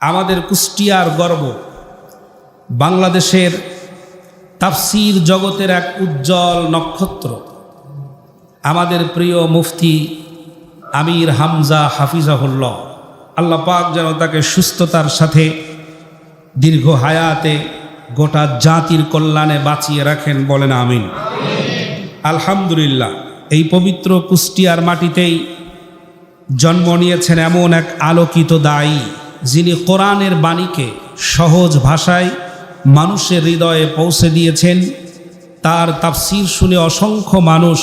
আমাদের কুষ্টিয়ার গর্ব। বাংলাদেশের তাফসির জগতের এক উজ্জ্বল নক্ষত্র। আমাদের প্রিয় মুফতি আমির হামজা হাফিজাহুল্লাহ। আল্লাহ পাক যেন তাকে সুস্থতার সাথে দীর্ঘ হায়াতে গোটা জাতির কল্যাণে বাঁচিয়ে রাখেন বলেন আমিন। আলহামদুলিল্লাহ, এই পবিত্র কুষ্টিয়ার মাটিতেই জন্ম নিয়েছেন এমন এক আলোকিত দায়ী। যিনি কোরআনের বাণীকে সহজ ভাষায় মানুষের হৃদয়ে পৌঁছে দিয়েছেন, তার তাফসির শুনে অসংখ্য মানুষ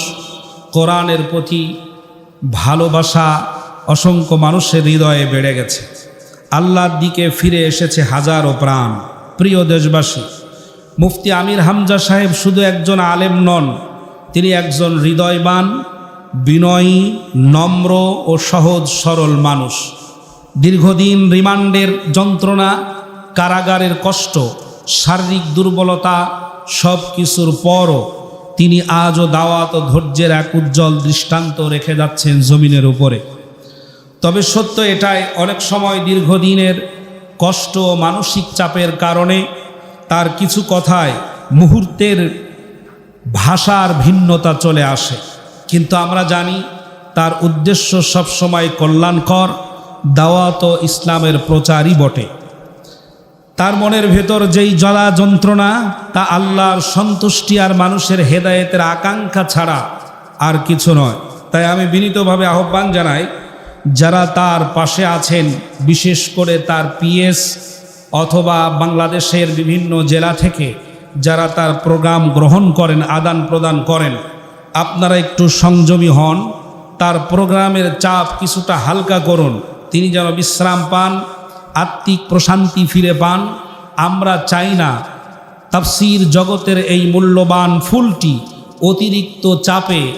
কোরআনের প্রতি ভালোবাসা অসংখ্য মানুষের হৃদয়ে বেড়ে গেছে। আল্লাহর দিকে ফিরে এসেছে হাজারো প্রাণ। প্রিয় দেশবাসী, মুফতি আমির হামজা সাহেব শুধু একজন আলেম নন, তিনি একজন হৃদয়বান, বিনয়ী, নম্র ও সহজ সরল মানুষ। দীর্ঘদিন রিমান্ডের যন্ত্রণা, কারাগারের কষ্ট, শারীরিক দুর্বলতা সব কিছুর পরও তিনি আজও দাওয়াত ও ধৈর্যের এক উজ্জ্বল দৃষ্টান্ত রেখে যাচ্ছেন জমিনের উপরে। তবে সত্য এটাই, অনেক সময় দীর্ঘদিনের কষ্ট ও মানসিক চাপের কারণে তার কিছু কথায় মুহূর্তের ভাষার ভিন্নতা চলে আসে। কিন্তু আমরা জানি, তার উদ্দেশ্য সবসময় কল্যাণকর দাওয়াত ইসলামের প্রচারই বটে। তার মনের ভেতর যেই জ্বলা যন্ত্রণা, তা আল্লাহর সন্তুষ্টি আর মানুষের হেদায়েতের আকাঙ্ক্ষা ছাড়া আর কিছু নয়। তাই আমি বিনীতভাবে আহ্বান জানাই, যারা তার পাশে আছেন, বিশেষ করে তার পিএস অথবা বাংলাদেশের বিভিন্ন জেলা থেকে, যারা তার প্রোগ্রাম গ্রহণ করেন, আদান প্রদান করেন, আপনারা একটু সংযমী হন, তার প্রোগ্রামের চাপ কিছুটা হালকা করুন তিনি যেন বিশ্রাম পান, আত্মিক প্রশান্তি ফিরে পান। আমরা চাই না তাফসির জগতের এই মূল্যবান ফুলটি অতিরিক্ত চাপে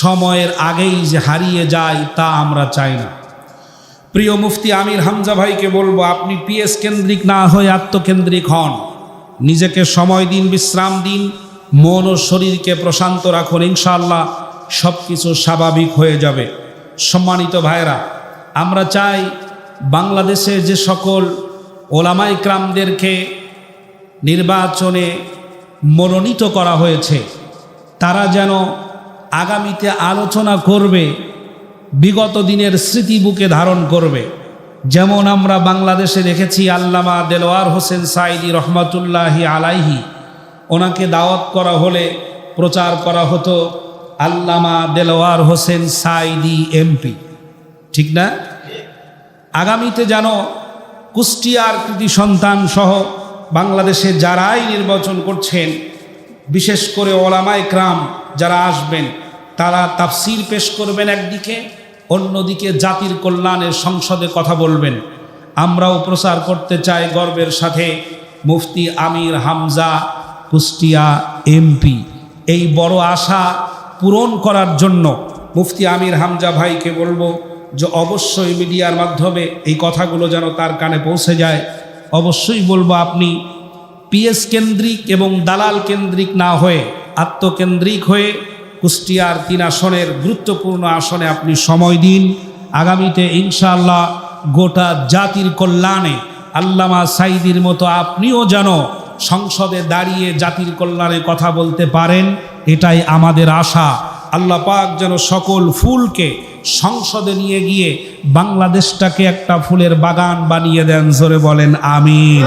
সময়ের আগেই যে হারিয়ে যায় তা আমরা চাই না। প্রিয় মুফতি আমির হামজা ভাইকে বলব, আপনি পিএস কেন্দ্রিক না হয়ে আত্মকেন্দ্রিক হন। নিজেকে সময় দিন, বিশ্রাম দিন, মন ও শরীরকে প্রশান্ত রাখুন, ইনশাআল্লাহ সব কিছু স্বাভাবিক হয়ে যাবে। সম্মানিত ভাইরা আমরা চাই বাংলাদেশে যে সকল ওলামাই ক্রামদেরকে নির্বাচনে মনোনীত করা হয়েছে, তারা যেন আগামীতে আলোচনা করবে, বিগত দিনের স্মৃতি বুকে ধারণ করবে। যেমন আমরা বাংলাদেশে দেখেছি আল্লামা দেলোয়ার হোসেন সাইদি রহমতুল্লাহি আলাইহি, ওনাকে দাওয়াত করা হলে প্রচার করা হতো আল্লামা দেলোয়ার হোসেন সাইদি এমপি। ঠিক না? আগামীতে যেন কুষ্টিয়ার কৃতি সন্তান সহ বাংলাদেশে যারাই নির্বাচন করছেন, বিশেষ করে ওলামায় ক্রাম যারা আসবেন, তারা তাফসির পেশ করবেন একদিকে, অন্যদিকে জাতির কল্যাণের সংসদে কথা বলবেন। আমরাও প্রচার করতে চাই গর্বের সাথে মুফতি আমির হামজা, কুষ্টিয়া এমপি। এই বড় আশা পূরণ করার জন্য মুফতি আমির হামজা ভাইকে বলব যে অবশ্যই মিডিয়ার মাধ্যমে এই কথাগুলো যেন তার কানে পৌঁছে যায়, অবশ্যই বলব আপনি পিএস কেন্দ্রিক এবং দালাল কেন্দ্রিক না হয়ে, আত্মকেন্দ্রিক হয়ে কুষ্টিয়ার তিন আসনের গুরুত্বপূর্ণ আসনে আপনি সময় দিন। আগামীতে ইনশাআল্লাহ গোটা জাতির কল্যাণে আল্লামা সাইদির মতো আপনিও যেন সংসদে দাঁড়িয়ে জাতির কল্যাণে কথা বলতে পারেন, এটাই আমাদের আশা। আল্লাহ পাক যেন সকল ফুলকে সংসদে নিয়ে গিয়ে বাংলাদেশটাকে একটা ফুলের বাগান বানিয়ে দেন, জোরে বলেন, আমিন।